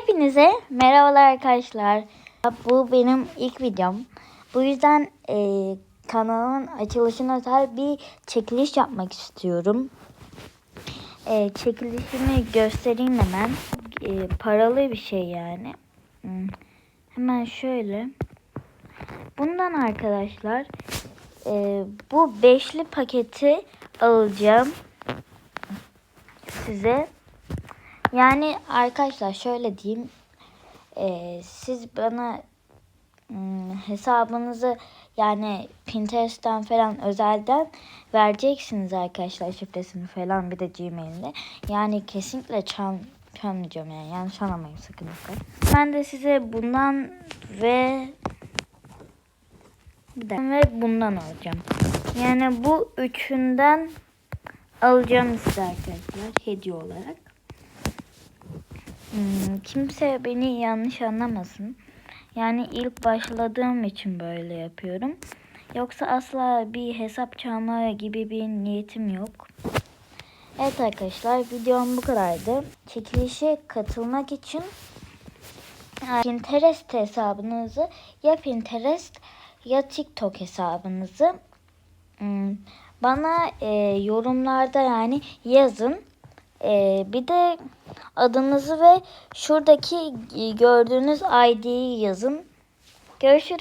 Hepinize merhabalar arkadaşlar. Bu benim ilk videom. Bu yüzden e, kanalın açılışına özel bir çekiliş yapmak istiyorum. E, çekilişimi göstereyim hemen. E, paralı bir şey yani. Hmm, Hemen şöyle. Bundan arkadaşlar e, bu beşli paketi alacağım size. Yani arkadaşlar şöyle diyeyim. Ee, siz bana hmm, hesabınızı yani Pinterest'ten falan özelden vereceksiniz arkadaşlar şifresini falan bir de Gmail'de. Yani kesinlikle çal çalmayacağım yani yanlış anlamayın sakın dikkat. Ben de size bundan ve bir de ve bundan alacağım. Yani bu üçünden alacağım size arkadaşlar hediye olarak. Hmm, kimse beni yanlış anlamasın. Yani ilk başladığım için böyle yapıyorum. Yoksa asla bir hesap çalma gibi bir niyetim yok. Evet arkadaşlar videom bu kadardı. Çekilişe katılmak için Pinterest hesabınızı ya Pinterest ya TikTok hesabınızı hmm, bana e, yorumlarda yani yazın. E, bir de adınızı ve şuradaki gördüğünüz ID'yi yazın. Görüşürüz.